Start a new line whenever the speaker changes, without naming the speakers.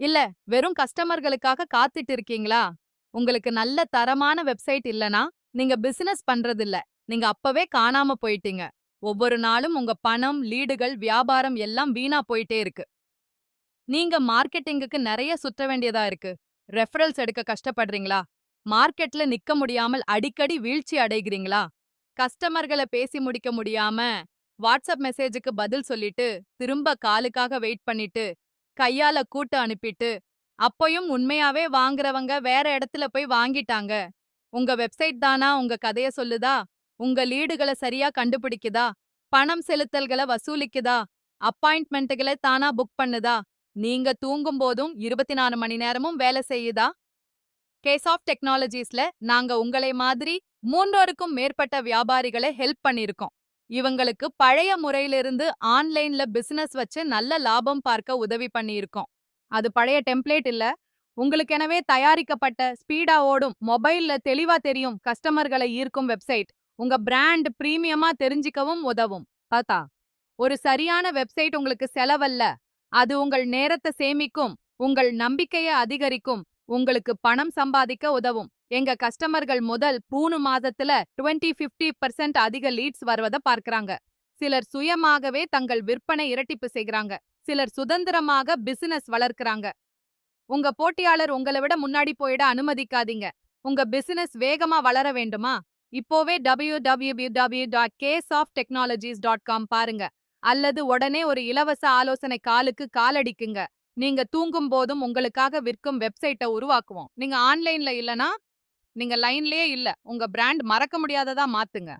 இல்ல வெறும் கஸ்டமர்களுக்காக காத்துட்டு இருக்கீங்களா? உங்களுக்கு நல்ல தரமான வெப்சைட் இல்லனா, நீங்க பிசினஸ் பண்றதில்ல. நீங்க அப்பவே காணாம போயிட்டீங்க. ஒவ்வொரு நாளும் உங்க பணம், லீடுகள், வியாபாரம் எல்லாம் வீணா போயிட்டே இருக்கு. நீங்க மார்க்கெட்டிங்குக்கு நிறைய சுற்ற வேண்டியதா இருக்கு. ரெஃபரல்ஸ் எடுக்க கஷ்டப்படுறீங்களா? மார்க்கெட்ல நிக்க முடியாமல் அடிக்கடி வீழ்ச்சி அடைகிறீங்களா? கஸ்டமர்கள பேசி முடிக்க முடியாம வாட்ஸ்அப் மெசேஜுக்கு பதில் சொல்லிட்டு, திரும்ப காலுக்காக வெயிட் பண்ணிட்டு, கையால கூட்ட அனுப்பிட்டு, அப்பயும் உண்மையாவே வாங்குறவங்க வேற இடத்துல போய் வாங்கிட்டாங்க. உங்க வெப்சைட் தானா உங்க கதைய சொல்லுதா? உங்க லீடுகளை சரியா கண்டுபிடிக்குதா? பணம் செலுத்தல்கள வசூலிக்குதா? அப்பாயின்ட்மென்ட்கள தானா புக் பண்ணுதா? நீங்க தூங்கும் போதும் 24 மணி நேரமும் வேலை செய்யுதா? கேஸ் ஆஃப் டெக்னாலஜிஸ்ல நாங்க உங்களை மாதிரி மூன்றோருக்கும் மேற்பட்ட வியாபாரிகளை ஹெல்ப் பண்ணிருக்கோம். இவங்களுக்கு பழைய முறையிலிருந்து ஆன்லைன்ல பிசினஸ் வச்சு நல்ல லாபம் பார்க்க உதவி பண்ணியிருக்கோம். அது பழைய டெம்ப்ளேட் இல்ல. உங்களுக்கெனவே தயாரிக்கப்பட்ட ஸ்பீடா ஓடும் மொபைல்ல தெளிவா தெரியும் கஸ்டமர்களை ஈர்க்கும் வெப்சைட். உங்க பிராண்ட் பிரீமியமா தெரிஞ்சுக்கவும் உதவும். பார்த்தா ஒரு சரியான வெப்சைட் உங்களுக்கு செலவல்ல. அது உங்கள் நேரத்தை சேமிக்கும், உங்கள் நம்பிக்கையை அதிகரிக்கும், உங்களுக்கு பணம் சம்பாதிக்க உதவும். எங்க கஸ்டமர்கள் முதல் மூணு மாதத்துல 20 50% பர்சன்ட் அதிக லீட்ஸ் வருவத பார்க்கறாங்க. சிலர் சுயமாகவே தங்கள் விற்பனை இரட்டிப்பு செய்கிறாங்க. சிலர் சுதந்திரமாக பிசினஸ் வளர்க்கறாங்க. உங்க போட்டியாளர் உங்களை விட முன்னாடி போயிட அனுமதிக்காதீங்க. உங்க பிசினஸ் வேகமா வளர வேண்டுமா? இப்போவே டபிள்யூடபிள்யூபியூ டபிள்யூ டா case of technologies dot com பாருங்க. அல்லது உடனே ஒரு இலவச ஆலோசனை காலுக்கு காலடிக்குங்க. நீங்க தூங்கும் போதும் உங்களுக்காக விற்கும் வெப்சைட்ட உருவாக்குவோம். நீங்க ஆன்லைன்ல இல்லனா, நீங்க லைன்லயே இல்ல. உங்க பிராண்ட் மறக்க முடியாததா மாத்துங்க.